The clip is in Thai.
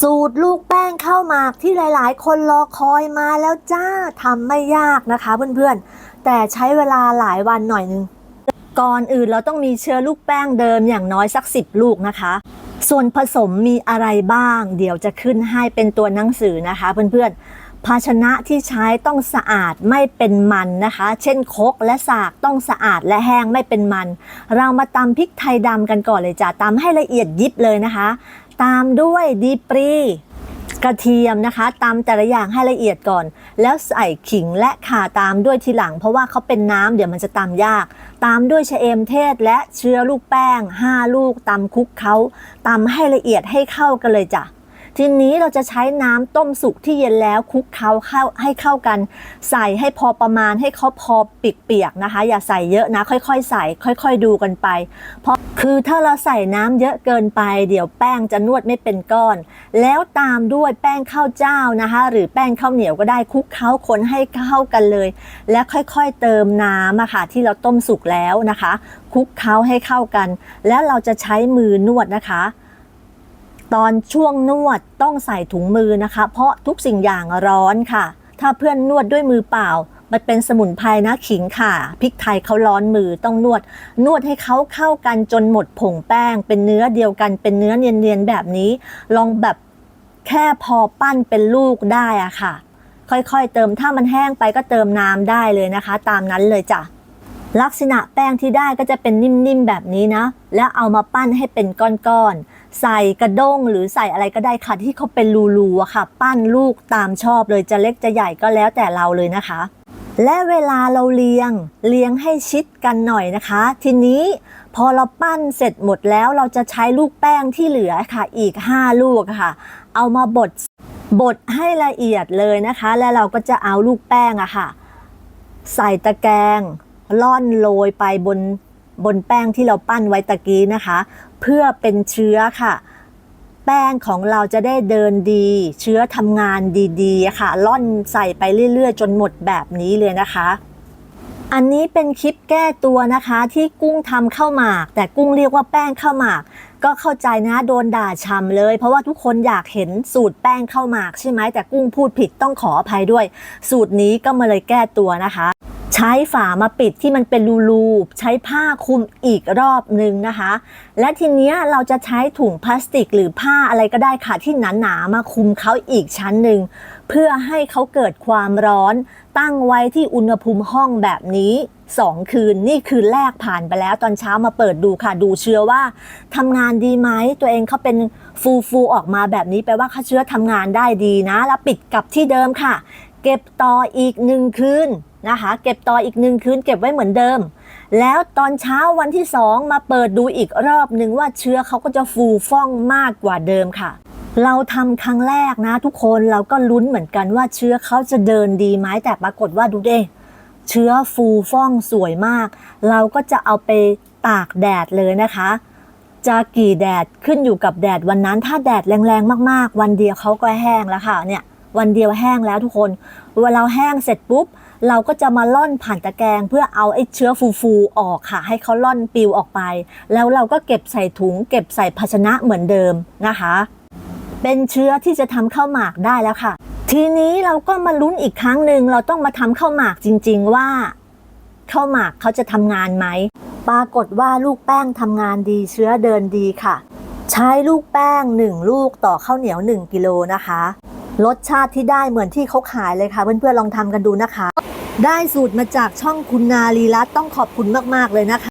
สูตรลูกแป้งข้าวหมากที่หลายๆ คนรอคอยมาแล้วจ้าทำไม่ยากนะคะเพื่อนๆ แต่ใช้เวลาหลายวันหน่อยนึง ก่อนอื่นเราต้องมีเชื้อลูกแป้งเดิมอย่างน้อยสัก 10 ลูกนะคะ ส่วนผสมมีอะไรบ้าง เดี๋ยวจะขึ้นให้เป็นตัวหนังสือนะคะเพื่อนๆ ภาชนะที่ใช้ต้องสะอาดไม่เป็นมันนะคะ เช่นคกและสากต้องสะอาดและแห้งไม่เป็นมัน เรามาตำพริกไทยดำกันก่อนเลยจ้ะตำให้ละเอียดยิบเลยนะคะ ตามด้วยดีปรีกระเทียมนะคะตามแต่ละอย่างให้ละเอียดก่อน แล้วใส่ขิงและข่าตามด้วยทีหลัง เพราะว่าเขาเป็นน้ำเดี๋ยวมันจะตำยาก ตามด้วยชะเอมเทศและเชื้อลูกแป้ง 5 ลูกตำคุกเขาตำให้ละเอียดให้เข้ากันเลยจ้ะ ทีนี้เราจะใช้น้ำต้มสุกที่เย็นแล้วคลุกเคล้าเข้าให้เข้ากัน ใส่ให้พอประมาณให้เขาพอเปียกๆนะคะ อย่าใส่เยอะนะ ค่อยๆ ใส่ ค่อย ๆ ดูกันไป เพราะคือถ้าเราใส่น้ำเยอะเกินไป เดี๋ยวแป้งจะนวดไม่เป็นก้อน แล้วตามด้วยแป้งข้าวเจ้านะคะ หรือแป้งข้าวเหนียวก็ได้คลุกเคล้าคนให้เข้ากันเลย และค่อยๆเติมน้ำอะค่ะที่เราต้มสุกแล้วนะคะคลุกเคล้าให้เข้ากัน แล้วเราจะใช้มือนวดนะคะ ตอนช่วงนวดต้องใส่ถุงมือนะคะ เพราะทุกสิ่งอย่างร้อนค่ะ ถ้าเพื่อนนวดด้วยมือเปล่า มันเป็นสมุนไพรนะขิงข่าพริกไทยเขาร้อนมือต้องนวด นวดให้เขาเข้ากันจนหมดผงแป้ง เป็นเนื้อเดียวกันเป็นเนื้อเนียนๆแบบนี้ ลองแบบแค่พอปั้นเป็นลูกได้อะค่ะ ค่อยๆเติมถ้ามันแห้งไปก็เติมน้ำได้เลยนะคะ ตามนั้นเลยจ้ะลักษณะแป้งที่ได้ก็จะเป็นนิ่มๆแบบนี้นะ แล้วเอามาปั้นให้เป็นก้อนๆ ใส่กระด้งหรือใส่อะไรก็ได้ค่ะที่เขาเป็นรูๆอะค่ะ ปั้นลูกตามชอบเลยจะเล็กจะใหญ่ก็แล้วแต่เราเลยนะคะ และเวลาเราเรียงเรียงให้ชิดกันหน่อยนะคะ ทีนี้พอเราปั้นเสร็จหมดแล้วเราจะใช้ลูกแป้งที่เหลือค่ะ อีก 5 ลูกค่ะ เอามาบดบดให้ละเอียดเลยนะคะ แล้วเราก็จะเอาลูกแป้งอะค่ะ ใส่ตะแกรงล่อนโรยไปบน บนแป้งที่เราปั้นไว้ตะกี้นะคะ เพื่อเป็นเชื้อค่ะ แป้งของเราจะได้เดินดี เชื้อทำงานดีๆค่ะ ล่อนใส่ไปเรื่อยๆ จนหมดแบบนี้เลยนะคะ อันนี้เป็นคลิปแก้ตัวนะคะที่กุ้งทำข้าวหมาก แต่กุ้งเรียกว่าแป้งข้าวหมาก ก็เข้าใจนะโดนด่าชำเลย เพราะว่าทุกคนอยากเห็นสูตรแป้งข้าวหมากใช่ไหมแต่กุ้งพูดผิดต้องขออภัยด้วย สูตรนี้ก็มาเลยแก้ตัวนะคะ ใช้ฝามาปิดที่มันเป็นรูๆใช้ผ้าคลุมอีกรอบหนึ่งนะคะ และทีเนี้ยเราจะใช้ถุงพลาสติกหรือผ้าอะไรก็ได้ค่ะที่หนาๆมาคลุมเขาอีกชั้นหนึ่งเพื่อให้เขาเกิดความร้อน ตั้งไว้ที่อุณหภูมิห้องแบบนี้2คืนนี่คืนแรกผ่านไปแล้วตอนเช้ามาเปิดดูค่ะ ดูเชื้อว่าทำงานดีไหมตัวเองเขาเป็นฟูฟูออกมาแบบนี้แปลว่าเขาเชื้อทำงานได้ดีนะ แล้วปิดกลับที่เดิมค่ะ เก็บต่ออีกหนึ่งคืน นะคะ เก็บต่ออีกหนึ่งคืนเก็บไว้เหมือนเดิม แล้วตอนเช้าวันที่สองมาเปิดดูอีกรอบหนึ่งว่าเชื้อเขาก็จะฟูฟ่องมากกว่าเดิมค่ะ เราทำครั้งแรกนะทุกคนเราก็ลุ้นเหมือนกันว่าเชื้อเขาจะเดินดีไหมแต่ปรากฏว่าดูเด้เชื้อฟูฟ่องสวยมาก เราก็จะเอาไปตากแดดเลยนะคะ จะกี่แดดขึ้นอยู่กับแดดวันนั้น ถ้าแดดแรงๆมากๆ วันเดียวเขาก็แห้งแล้วค่ะเนี่ย วันเดียวแห้งแล้วทุกคน เวลาเราแห้งเสร็จปุ๊บ เราก็จะมาล่อนผ่านตะแกรงเพื่อเอาไอ้เชื้อฟูๆออกค่ะ ให้เขาล่อนปิวออกไป แล้วเราก็เก็บใส่ถุง เก็บใส่ภาชนะเหมือนเดิมนะคะ เป็นเชื้อที่จะทำข้าวหมากได้แล้วค่ะ ทีนี้เราก็มาลุ้นอีกครั้งหนึ่งเราต้องมาทำข้าวหมากจริง ๆ ว่าข้าวหมากเขาจะทำงานไหมปรากฏว่าลูกแป้งทำงานดีเชื้อเดินดีค่ะ ใช้ลูกแป้ง 1 ลูกต่อข้าวเหนียว 1 กิโลนะคะ รสชาติที่ได้เหมือนที่เขาขายเลยค่ะ เพื่อนๆลองทำกันดูนะคะ ได้สูตรมาจากช่องคุณนาลีรัตต้องขอบคุณมากๆเลยนะคะ